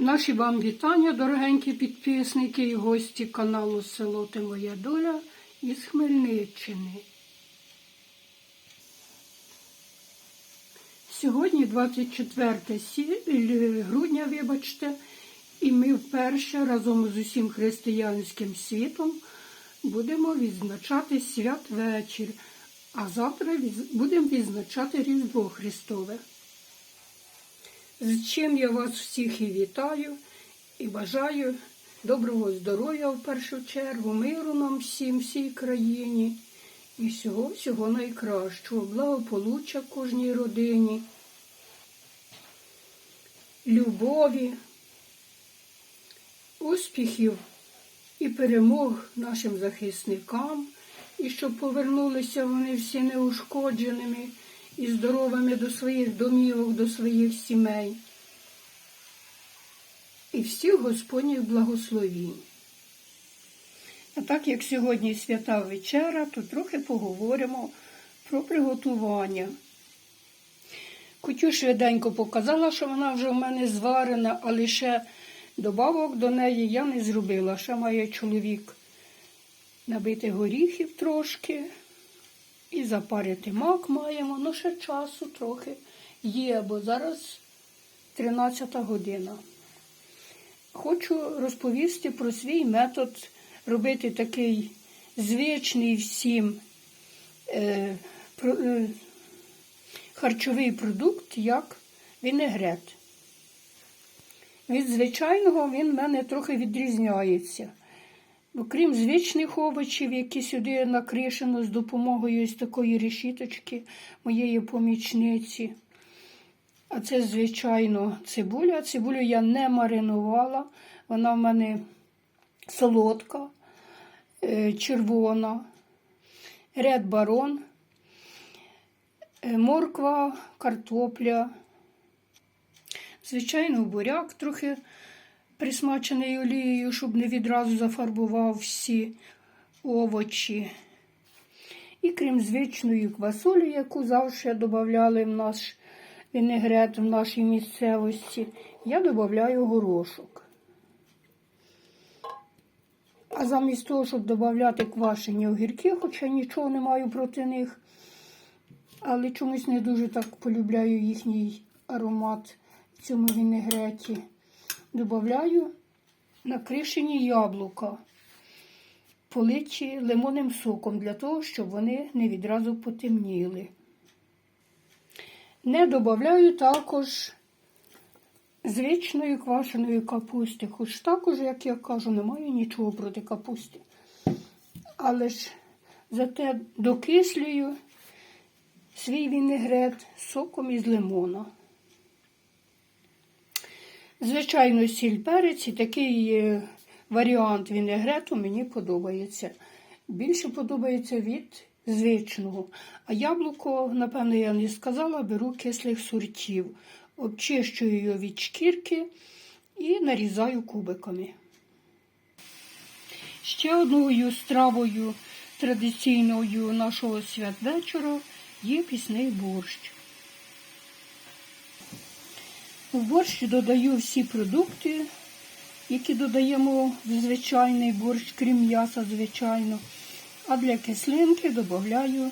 Наші вам вітання, дорогенькі підписники і гості каналу Село Ти Моя Доля із Хмельниччини. Сьогодні 24 грудня, вибачте, і ми вперше разом з усім християнським світом будемо відзначати святвечір, а завтра будемо відзначати Різдво Христове. З чим я вас всіх і вітаю і бажаю доброго здоров'я в першу чергу, миру нам всім, всій країні і всього, всього найкращого, благополуччя кожній родині, любові, успіхів і перемог нашим захисникам, і щоб повернулися вони всі неушкодженими і здоровими до своїх домівок, до своїх сімей. І всіх Господніх благословінь. А так як сьогодні свята вечера, то трохи поговоримо про приготування. Кутю швиденько показала, що вона вже в мене зварена, а лише добавок до неї я не зробила. Ще має чоловік набити горіхів трошки і запарити мак маємо. Ну, ще часу трохи є, бо зараз 13 година. Хочу розповісти про свій метод робити такий звичний всім е, про, е, харчовий продукт, як вінегрет. Від звичайного він в мене трохи відрізняється. Окрім звичних овочів, які сюди накришено з допомогою ось такої решіточки моєї помічниці. А це, звичайно, цибуля. Цибулю я не маринувала. Вона в мене солодка, е, червона, ред барон, е, морква, картопля. Звичайно, буряк трохи присмачений олією, щоб не відразу зафарбував всі овочі. І крім звичної квасолі, яку завжди додавали в наш вінегрет в нашій місцевості, я додаю горошок. А замість того, щоб додати квашені огірки, хоча нічого не маю проти них, але чомусь не дуже так полюбляю їхній аромат в цьому вінегреті. Додаю накришені яблука, политі лимонним соком, для того, щоб вони не відразу потемніли. Не додаю також звичної квашеної капусти, хоч також, як я кажу, немає нічого проти капусти. Але ж зате докислюю свій вінегрет соком із лимона. Звичайно, сіль перець і такий е, варіант вінегрету мені подобається. Більше подобається від звичного. А яблуко, напевно, я не сказала, беру кислих сортів. Обчищую його від шкірки і нарізаю кубиками. Ще одною стравою традиційною нашого святвечора є пісний борщ. В борщ додаю всі продукти, які додаємо в звичайний борщ, крім м'яса, звичайно. А для кислинки додаю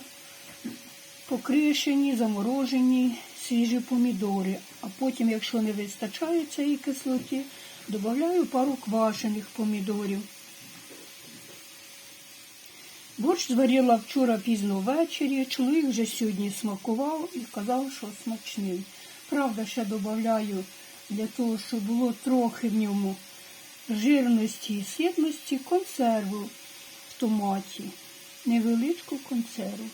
покришені, заморожені свіжі помідори. А потім, якщо не вистачає цієї кислоти, додаю пару квашених помідорів. Борщ зварила вчора пізно ввечері, чоловік вже сьогодні смакував і казав, що смачний. Правда, ще додаю для того, щоб було трохи в ньому жирності і ситності, консерву в томаті, невеличку консерву.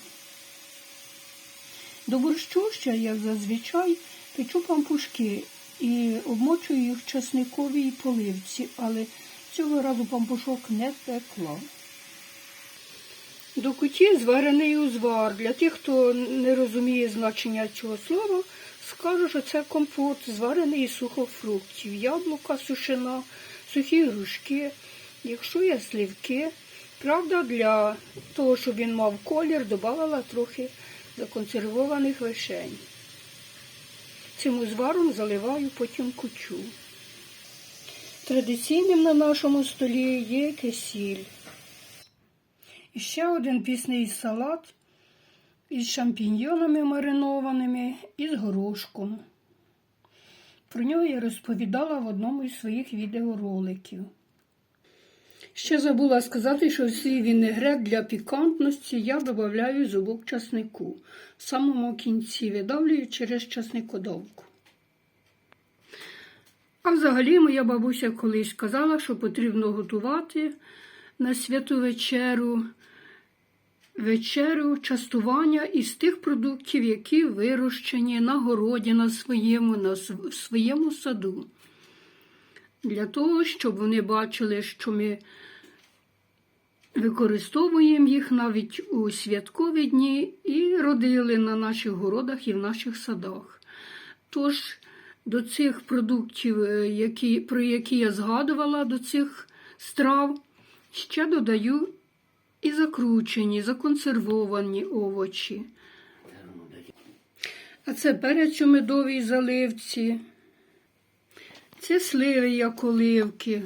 До борщу ще, як зазвичай, печу пампушки і обмочую їх в часниковій поливці, але цього разу пампушок не пекла. До куті зварений узвар. Для тих, хто не розуміє значення цього слова, скажу, що це компот, зварений із сухофруктів, яблука сушена, сухі грушки, якщо є сливки. Правда, для того, щоб він мав колір, додавала трохи законсервованих вишень. Цим узваром заливаю потім кучу. Традиційним на нашому столі є кисіль. І ще один пісний салат із шампіньйонами маринованими і з горошком. Про нього я розповідала в одному із своїх відеороликів. Ще забула сказати, що в свій вінегрет для пікантності я додаю зубок часнику. В самому кінці видавлюю через часникодавку. А взагалі моя бабуся колись казала, що потрібно готувати на святу вечеру вечерю частування із тих продуктів, які вирощені на городі на своєму, на своєму саду. Для того, щоб вони бачили, що ми використовуємо їх навіть у святкові дні і родили на наших городах і в наших садах. Тож до цих продуктів, е, які, про які я згадувала, до цих страв, ще додаю і закручені, законсервовані овочі. А це перець у медовій заливці. Це сливи як оливки.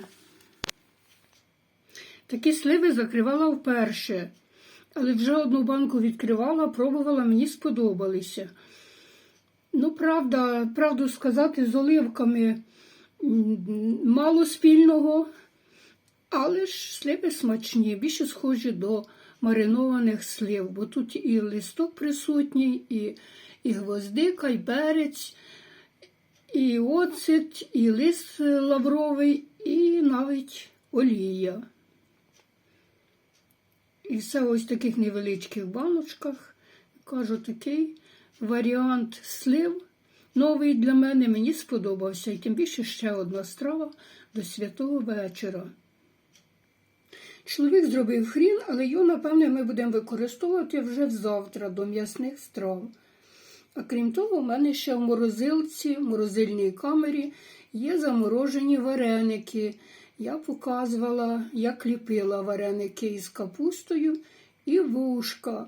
Такі сливи закривала вперше, але вже одну банку відкривала, пробувала, мені сподобалися. Ну, правда, правду сказати, з оливками мало спільного, але ж сливи смачні, більше схожі до маринованих слив, бо тут і листок присутній, і, і гвоздика, і перець, і оцет, і лист лавровий, і навіть олія. І все ось в таких невеличких баночках. Кажу, такий варіант слив новий для мене мені сподобався. І тим більше ще одна страва до святого вечора. Чоловік зробив хрін, але його, напевне, ми будемо використовувати вже завтра до м'ясних страв. А крім того, у мене ще в морозилці, в морозильній камері є заморожені вареники. Я показувала, як ліпила вареники із капустою і вушка.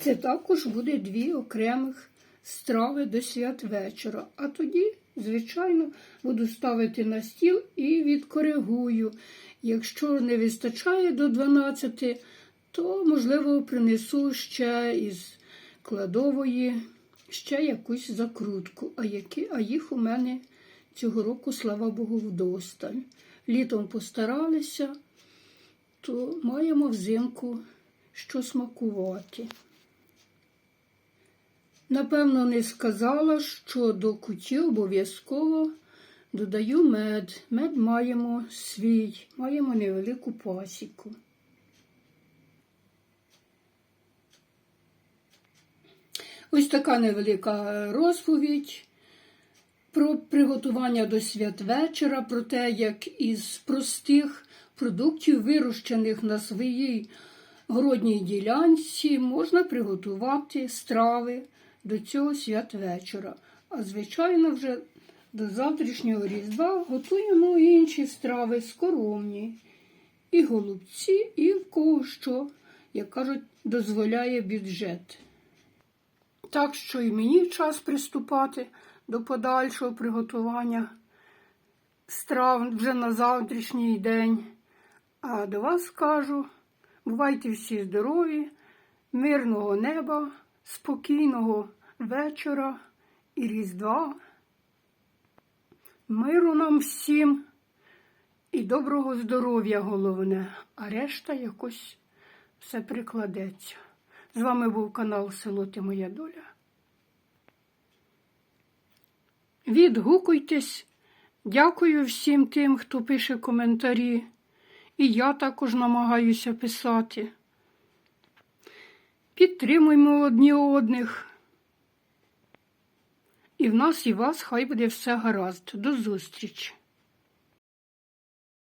Це також буде дві окремих страви до святвечора. А тоді, звичайно, буду ставити на стіл і відкоригую. Якщо не вистачає до 12, то, можливо, принесу ще із кладової ще якусь закрутку. А, які, а їх у мене цього року, слава Богу, вдосталь. Літом постаралися, то маємо взимку що смакувати. Напевно, не сказала, що до куті обов'язково додаю мед. Мед маємо свій, маємо невелику пасіку. Ось така невелика розповідь про приготування до святвечора, про те, як із простих продуктів, вирощених на своїй городній ділянці, можна приготувати страви до цього святвечора. А звичайно, вже до завтрашнього різдва готуємо інші страви скоромні. І голубці, і в кого що, як кажуть, дозволяє бюджет. Так що і мені час приступати до подальшого приготування страв вже на завтрашній день. А до вас скажу, бувайте всі здорові, мирного неба, спокійного вечора і Різдва. Миру нам всім і доброго здоров'я головне, а решта якось все прикладеться. З вами був канал Село Ти Моя Доля. Відгукуйтесь. Дякую всім тим, хто пише коментарі. І я також намагаюся писати. Підтримуємо одні одних. І в нас і вас хай буде все гаразд. До зустрічі!